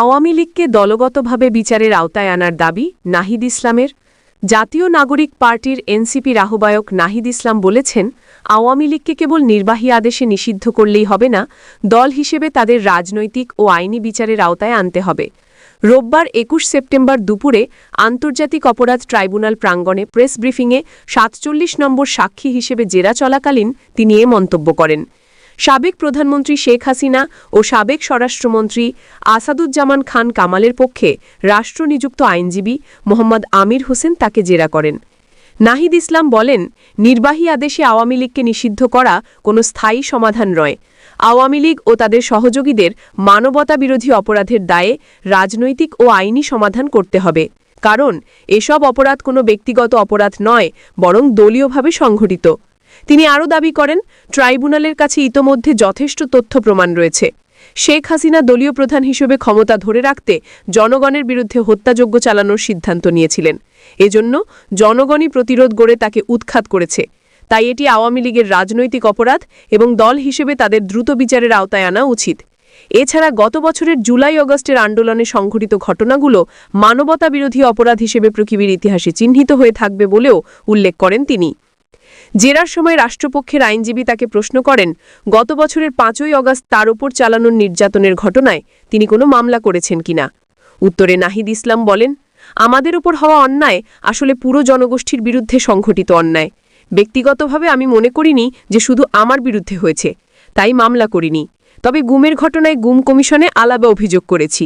আওয়ামী লীগকে দলগতভাবে বিচারের আওতায় আনার দাবি নাহিদ ইসলামের। জাতীয় নাগরিক পার্টির এনসিপির আহ্বায়ক নাহিদ ইসলাম বলেছেন, আওয়ামী লীগকে কেবল নির্বাহী আদেশে নিষিদ্ধ করলেই হবে না, দল হিসেবে তাদের রাজনৈতিক ও আইনি বিচারের আওতায় আনতে হবে। রোববার একুশ সেপ্টেম্বর দুপুরে আন্তর্জাতিক অপরাধ ট্রাইব্যুনাল প্রাঙ্গণে প্রেস ব্রিফিংয়ে সাতচল্লিশ নম্বর সাক্ষী হিসেবে জেরা চলাকালীন তিনি এ মন্তব্য করেন। সাবেক প্রধানমন্ত্রী শেখ হাসিনা ও সাবেক স্বরাষ্ট্রমন্ত্রী আসাদুজ্জামান খান কামালের পক্ষে রাষ্ট্রনিযুক্ত আইনজীবী মোহাম্মদ আমির হোসেন তাকে জেরা করেন। নাহিদ ইসলাম বলেন, নির্বাহী আদেশে আওয়ামী লীগকে নিষিদ্ধ করা কোনো স্থায়ী সমাধান নয়। আওয়ামী লীগ ও তাদের সহযোগীদের মানবতা বিরোধী অপরাধের দায়ে রাজনৈতিক ও আইনি সমাধান করতে হবে। কারণ, এসব অপরাধ কোনো ব্যক্তিগত অপরাধ নয়, বরং দলীয়ভাবে সংঘটিত। তিনি আরও দাবি করেন, ট্রাইব্যুনালের কাছে ইতোমধ্যে যথেষ্ট তথ্য প্রমাণ রয়েছে। শেখ হাসিনা দলীয় প্রধান হিসেবে ক্ষমতা ধরে রাখতে জনগণের বিরুদ্ধে হত্যাযজ্ঞ চালানোর সিদ্ধান্ত নিয়েছিলেন। এজন্য জনগণই প্রতিরোধ গড়ে তাকে উৎখাত করেছে। তাই এটি আওয়ামী লীগের রাজনৈতিক অপরাধ এবং দল হিসেবে তাদের দ্রুত বিচারের আওতায় আনা উচিত। এছাড়া গত বছরের জুলাই অগস্টের আন্দোলনে সংঘটিত ঘটনাগুলো মানবতা বিরোধী অপরাধ হিসেবে পৃথিবীর ইতিহাসে চিহ্নিত হয়ে থাকবে বলেও উল্লেখ করেন তিনি। জেরার সময় রাষ্ট্রপক্ষের আইনজীবী তাকে প্রশ্ন করেন, গত বছরের পাঁচই অগাস্ট তার ওপর চালানোর নির্যাতনের ঘটনায় তিনি কোনো মামলা করেছেন কিনা উত্তরে নাহিদ ইসলাম বলেন, আমাদের ওপর হওয়া অন্যায় আসলে পুরো জনগোষ্ঠীর বিরুদ্ধে সংঘটিত অন্যায়। ব্যক্তিগতভাবে আমি মনে করিনি যে শুধু আমার বিরুদ্ধে হয়েছে, তাই মামলা করিনি। তবে গুমের ঘটনায় গুম কমিশনে আলাদা অভিযোগ করেছি।